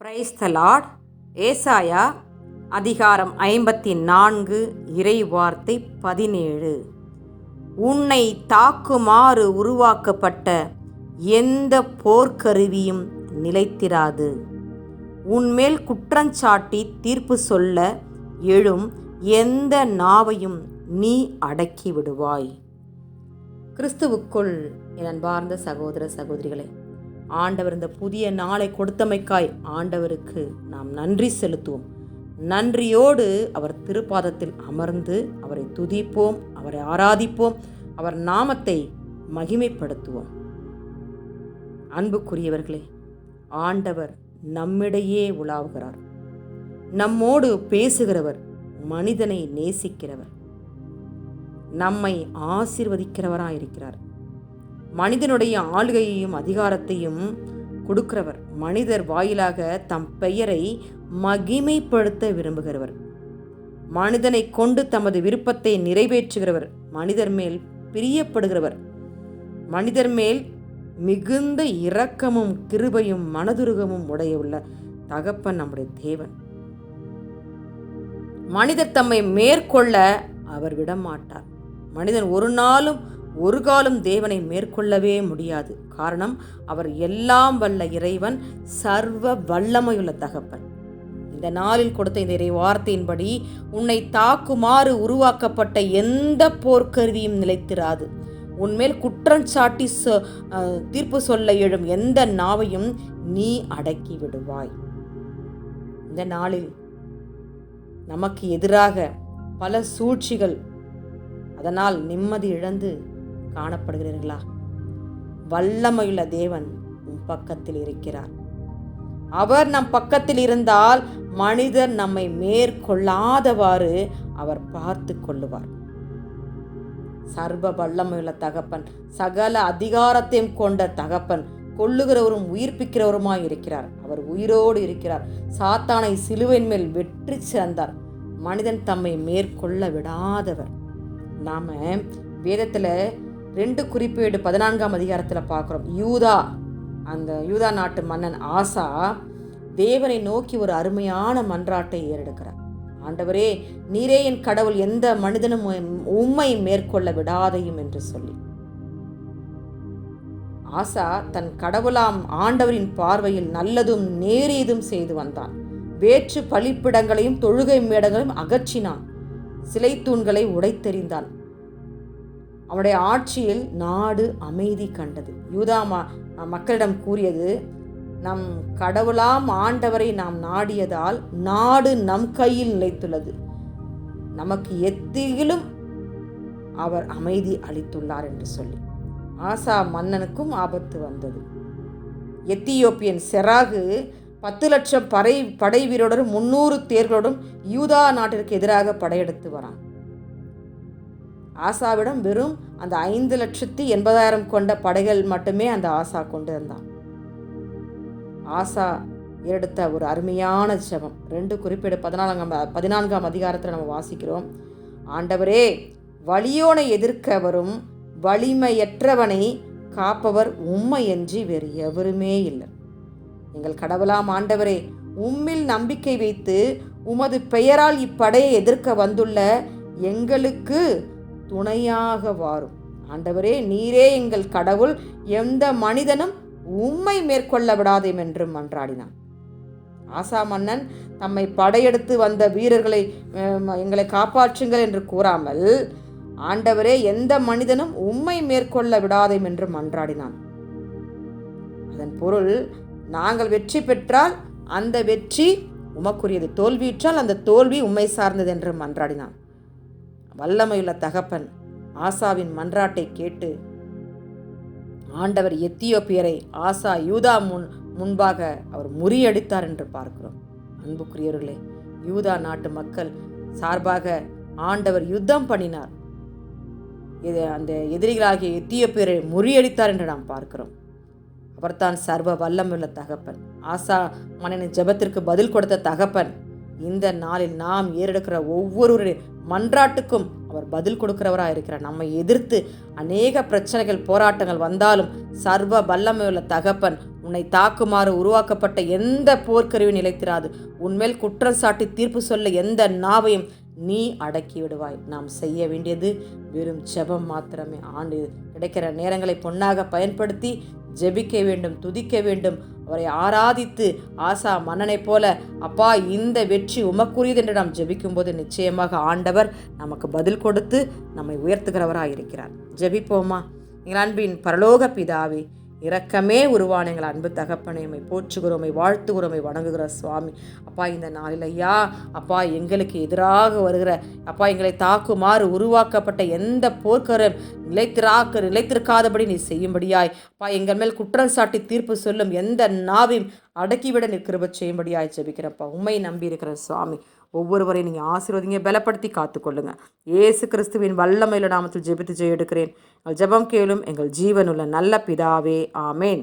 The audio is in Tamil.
பிரைஸ் த லார்ட் ஏசாயா அதிகாரம் ஐம்பத்தி நான்கு இறை வார்த்தை பதினேழு. உன்னை தாக்குமாறு உருவாக்கப்பட்ட எந்த போர்க்கருவியும் நிலைத்திராது. உன்மேல் குற்றஞ்சாட்டி தீர்ப்பு சொல்ல எழும் எந்த நாவையும் நீ அடக்கி விடுவாய். கிறிஸ்துவுக்குள் என் அன்பார்ந்த சகோதர சகோதரிகளே ஆண்டவர் இந்த புதிய நாளை கொடுத்தமைக்காய் ஆண்டவருக்கு நாம் நன்றி செலுத்துவோம். நன்றியோடு அவர் திருப்பாதத்தில் அமர்ந்து அவரை துதிப்போம் அவரை ஆராதிப்போம் அவர் நாமத்தை மகிமைப்படுத்துவோம். அன்புக்குரியவர்களே ஆண்டவர் நம்மிடையே உலாவுகிறார். நம்மோடு பேசுகிறவர் மனிதனை நேசிக்கிறவர். நம்மை ஆசிர்வதிக்கிறவராக இருக்கிறார் மனிதனுடைய ஆளுகையையும் அதிகாரத்தையும் கொடுக்கிறவர். மனிதர் வாயிலாக தம் பெயரை மகிமைப்படுத்த விரும்புகிறவர். மனிதனை கொண்டு தமது விருப்பத்தை நிறைவேற்றுகிறவர். மனிதர் மேல் பிரியப்படுகிறவர். மனிதர் மேல் மிகுந்த இரக்கமும் கிருபையும் மனதுருகமும் உடையுள்ள தகப்பன் நம்முடைய தேவன். மனிதர் தம்மை மேற்கொள்ள அவர் விடமாட்டார். மனிதன் ஒரு நாளும் ஒரு காலம் தேவனை மேற்கொள்ளவே முடியாது. காரணம் அவர் எல்லாம் வல்ல இறைவன் சர்வ வல்லமையுள்ள தகப்பன். இந்த நாளில் கொடுத்த இந்த இறை வார்த்தையின்படி உன்னை தாக்குமாறு உருவாக்கப்பட்ட எந்த போர்க்கருவியும் நிலைத்திராது. உன்மேல் குற்றம் சாட்டி சொ- தீர்ப்பு சொல்ல எழும் எந்த நாவையும் நீ அடக்கி விடுவாய். இந்த நாளில் நமக்கு எதிராக பல சூழ்ச்சிகள் அதனால் நிம்மதி இழந்து காணப்படுகிறீர்களா? வல்லமையுள்ள தேவன் உன் பக்கத்தில் இருக்கிறார். அவர் நம் பக்கத்தில் இருந்தால் மனிதர் நம்மை மேற்கொள்ளாதவாறு அவர் பார்த்து கொள்ளுவார். சர்வ வல்லமையுள்ள தகப்பன் சகல அதிகாரத்தையும் கொண்ட தகப்பன் கொள்ளுகிறவரும் உயிர்ப்பிக்கிறவருமாய் இருக்கிறார். அவர் உயிரோடு இருக்கிறார். சாத்தானை சிலுவையின் மேல் வெற்றி சேர்ந்தார் மனிதன் தம்மை மேற்கொள்ள விடாதவர். நாம் வேதத்தில் ரெண்டு குறிப்பேடு பதினான்காம் அதிகாரத்தில் பார்க்குறோம். யூதா அந்த யூதா நாட்டு மன்னன் ஆசா தேவனை நோக்கி ஒரு அருமையான மன்றாட்டை ஏறெடுக்கிறார். ஆண்டவரே நீரே என் கடவுள் எந்த மனிதனும் உண்மை மேற்கொள்ள விடாதையும் என்று சொல்லி. ஆசா தன் கடவுளாம் ஆண்டவரின் பார்வையில் நல்லதும் நேரியதும் செய்து வந்தான். வேற்று பழிப்பிடங்களையும் தொழுகை மேடங்களையும் அகற்றினான். சிலை தூண்களை உடைத்தெறிந்தான். அவனுடைய ஆட்சியில் நாடு அமைதி கண்டது. யூதா ம- மக்களிடம் கூறியது நம் கடவுளாம் ஆண்டவரை நாம் நாடியதால் நாடு நம் கையில் நிலைத்துள்ளது. நமக்கு எத்திலும் அவர் அமைதி அளித்துள்ளார் என்று சொல்லி. ஆசா மன்னனுக்கும் ஆபத்து வந்தது. எத்தியோப்பியன் செராகு பத்து லட்சம் படை படை வீரருடன் முன்னூறு தேர்களுடன் யூதா நாட்டிற்கு எதிராக படையெடுத்து வரான். ஆசாவிடம் வெறும் அந்த ஐந்து லட்சத்தி எண்பதாயிரம் கொண்ட படைகள் மட்டுமே அந்த ஆசா கொண்டு வந்தான் ஆசா எடுத்த ஒரு அருமையான ஜெபம். ரெண்டு குறிப்பிட பதினான்காம் பதினான்காம் அதிகாரத்தில் நம்ம வாசிக்கிறோம். ஆண்டவரே வலியோனை எதிர்க்க வரும் வலிமையற்றவனை காப்பவர் உம்மையன்றி வேறு எவருமே இல்லை. எங்கள் கடவுளாம் ஆண்டவரே உம்மில் நம்பிக்கை வைத்து உமது பெயரால் இப்படையை எதிர்க்க வந்துள்ள எங்களுக்கு துணையாக வாரும் ஆண்டவரே நீரே எங்கள் கடவுள் எந்த மனிதனும் உம்மை மேற்கொள்ள விடாதேம் என்று மன்றாடினான். ஆசா மன்னன் தம்மை படையெடுத்து வந்த வீரர்களை எங்களை காப்பாற்றுங்கள் என்று கூறாமல் ஆண்டவரே எந்த மனிதனும் உம்மை மேற்கொள்ள விடாதேம் என்று மன்றாடினான். அதன் பொருள் நாங்கள் வெற்றி பெற்றால் அந்த வெற்றி உமக்குரியது. தோல்வியுற்றால் அந்த தோல்வி உம்மை சார்ந்தது என்று மன்றாடினான். வல்லமையுள்ள தகப்பன் ஆசாவின் மன்றாட்டை கேட்டு ஆண்டவர் எத்தியோப்பியரை ஆசா யூதா முன் முன்பாக அவர் முறியடித்தார் என்று பார்க்கிறோம். அன்புக்குரியவர்களே யூதா நாட்டு மக்கள் சார்பாக ஆண்டவர் யுத்தம் பண்ணினார். இது அந்த எதிரிகளாகிய எத்தியோப்பியரை முறியடித்தார் என்று நாம் பார்க்கிறோம். அவர்தான் சர்வ வல்லமுள்ள தகப்பன். ஆசா மன்னனின் ஜெபத்திற்கு பதில் கொடுத்த தகப்பன். இந்த நாளில் நாம் ஏறெடுக்கிற ஒவ்வொரு மன்றாட்டுக்கும் அவர் பதில் கொடுக்கிறவராக இருக்கிறார். நம்மை எதிர்த்து அநேக பிரச்சனைகள் போராட்டங்கள் வந்தாலும் சர்வ வல்லமையுள்ள தகப்பன் உன்னை தாக்குமாறு உருவாக்கப்பட்ட எந்த போர்க்கருவி நிலைத்திராது. உன்மேல் குற்றம் சாட்டி தீர்ப்பு சொல்ல எந்த நாவையும் நீ அடக்கி விடுவாய். நாம் செய்ய வேண்டியது வெறும் ஜெபம் மாத்திரமே. ஆண்டு கிடைக்கிற நேரங்களை பொன்னாக பயன்படுத்தி ஜெபிக்க வேண்டும் துதிக்க வேண்டும். அவரை ஆராதித்து ஆசா மன்னனைப் போல அப்பா இந்த வெற்றி உமக்குரியது என்று நாம் ஜெபிக்கும்போது நிச்சயமாக ஆண்டவர் நமக்கு பதில் கொடுத்து நம்மை உயர்த்துகிறவராக இருக்கிறார் ஜெபிப்போமா? எங்கள் அன்பின் பரலோக பிதாவே இரக்கமே உருவான எங்கள் அன்பு தகப்பனையுமை போற்றுகிறோமை வாழ்த்துகிறோமை வணங்குகிற சுவாமி. அப்பா இந்த நாளில் ஐயா அப்பா எங்களுக்கு எதிராக வருகிற அப்பா எங்களை தாக்குமாறு உருவாக்கப்பட்ட எந்த போர்க்கரும் நிலைத்திராக்க நிலைத்திருக்காதபடி நீ செய்யும்படியாய். அப்பா எங்கள் மேல் குற்றம் சாட்டி தீர்ப்பு சொல்லும் எந்த நாவின் அடக்கிவிட நிற்கிறப செய்யும்படியாய் ஜெபிக்கிறப்பா. உண்மை நம்பி இருக்கிற சுவாமி ஒவ்வொருவரையும் நீங்கள் ஆசீர்வதிங்க பலப்படுத்தி காத்துக்கொள்ளுங்க. ஏசு கிறிஸ்துவின் வல்லமையில நாமத்தில் ஜெபித்து ஜெய எடுக்கிறேன் எங்கள் ஜெபம் கேளும் எங்கள் ஜீவனுள்ள நல்ல பிதாவே ஆமேன்.